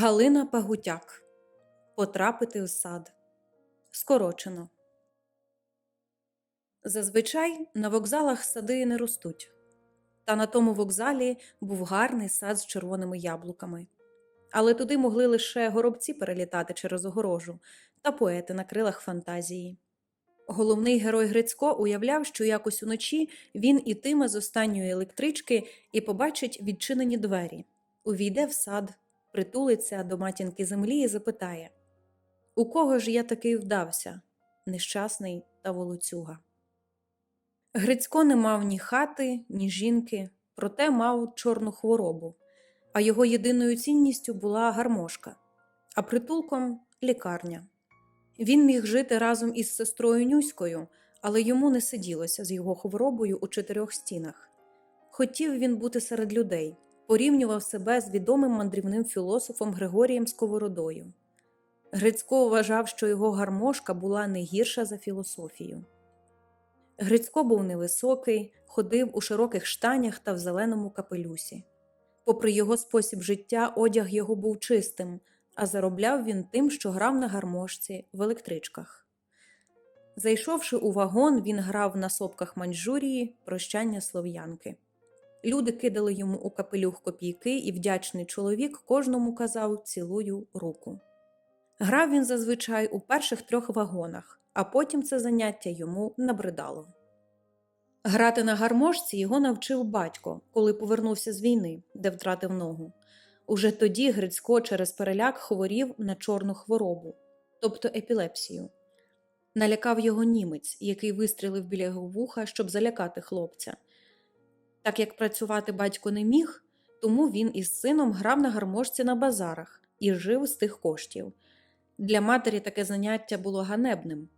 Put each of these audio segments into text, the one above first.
Галина Пагутяк. Потрапити в сад. Скорочено. Зазвичай на вокзалах сади не ростуть. Та на тому вокзалі був гарний сад з червоними яблуками. Але туди могли лише горобці перелітати через огорожу та поети на крилах фантазії. Головний герой Грицько уявляв, що якось уночі він ітиме з останньої електрички і побачить відчинені двері, увійде в сад, притулиться до матінки землі і запитає У кого ж я такий вдався, нещасний та волоцюга. Грицько не мав ні хати, ні жінки, проте мав чорну хворобу, а його єдиною цінністю була гармошка, а притулком лікарня. Він міг жити разом із сестрою Нюською, але йому не сиділося з його хворобою у чотирьох стінах. Хотів він бути серед людей, порівнював себе з відомим мандрівним філософом Григорієм Сковородою. Грицько вважав, що його гармошка була не гірша за філософію. Грицько був невисокий, ходив у широких штанях та в зеленому капелюсі. Попри його спосіб життя, одяг його був чистим, а заробляв він тим, що грав на гармошці в електричках. Зайшовши у вагон, він грав на сопках Маньчжурії прощання слов'янки. Люди кидали йому у капелюх копійки, і вдячний чоловік кожному казав цілую руку. Грав він зазвичай у перших трьох вагонах, а потім це заняття йому набридало. Грати на гармошці його навчив батько, коли повернувся з війни, де втратив ногу. Уже тоді Грицько через переляк хворів на чорну хворобу, тобто епілепсію. Налякав його німець, який вистрілив біля його вуха, щоб залякати хлопця. Так як працювати батько не міг, тому він із сином грав на гармошці на базарах і жив з тих коштів. Для матері таке заняття було ганебним.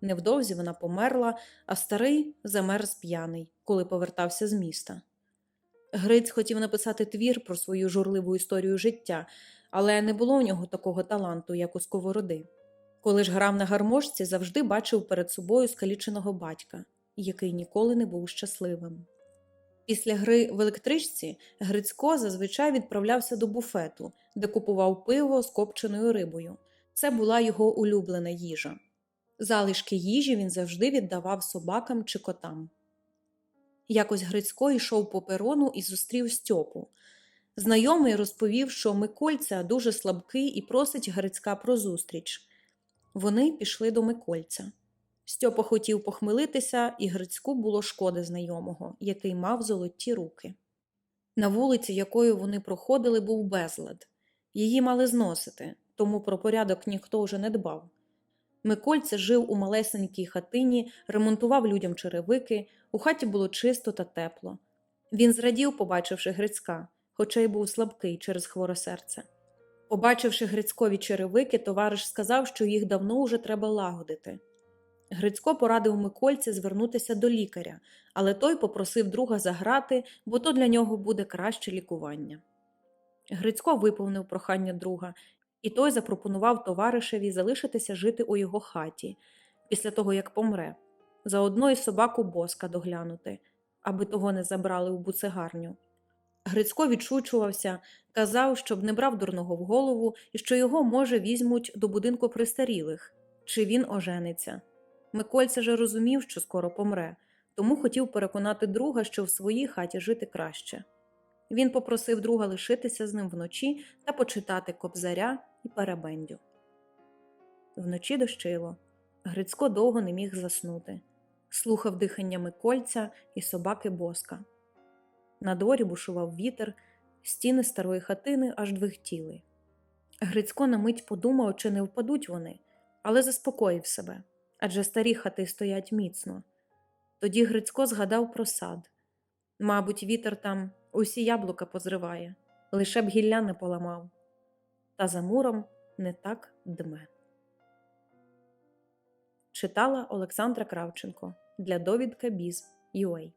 Невдовзі вона померла, а старий замерз п'яний, коли повертався з міста. Гриць хотів написати твір про свою журливу історію життя, але не було в нього такого таланту, як у сковороди. Коли ж грав на гармошці, завжди бачив перед собою скаліченого батька, який ніколи не був щасливим. Після гри в електричці Грицько зазвичай відправлявся до буфету, де купував пиво з копченою рибою. Це була його улюблена їжа. Залишки їжі він завжди віддавав собакам чи котам. Якось Грицько йшов по перону і зустрів Стьопу. Знайомий розповів, що Микольця дуже слабкий і просить Грицька про зустріч. Вони пішли до Микольця. Стьопа хотів похмелитися, і Грицьку було шкоди знайомого, який мав золоті руки. На вулиці, якою вони проходили, був безлад. Її мали зносити, тому про порядок ніхто вже не дбав. Микольце жив у малесенькій хатині, ремонтував людям черевики, у хаті було чисто та тепло. Він зрадів, побачивши Грицька, хоча й був слабкий через хворе серце. Побачивши Грицькові черевики, товариш сказав, що їх давно уже треба лагодити. Грицько порадив Микольці звернутися до лікаря, але той попросив друга заграти, бо то для нього буде краще лікування. Грицько виповнив прохання друга, і той запропонував товаришеві залишитися жити у його хаті після того, як помре, заодно й собаку боска доглянути, аби того не забрали у буцегарню. Грицько відшучувався, казав, щоб не брав дурного в голову і що його, може, візьмуть до будинку престарілих, чи він ожениться. Микольця же розумів, що скоро помре, тому хотів переконати друга, що в своїй хаті жити краще. Він попросив друга лишитися з ним вночі та почитати кобзаря і перебендю. Вночі дощило. Грицько довго не міг заснути, слухав дихання Микольця і собаки боска. На дворі бушував вітер, стіни старої хатини аж двихтіли. Грицько на мить подумав, чи не впадуть вони, але заспокоїв себе адже старі хати стоять міцно. Тоді Грицько згадав про сад. Мабуть, вітер там усі яблука позриває, лише б гілля не поламав, та за муром не так дме. Читала Олександра Кравченко для довідка Біз UA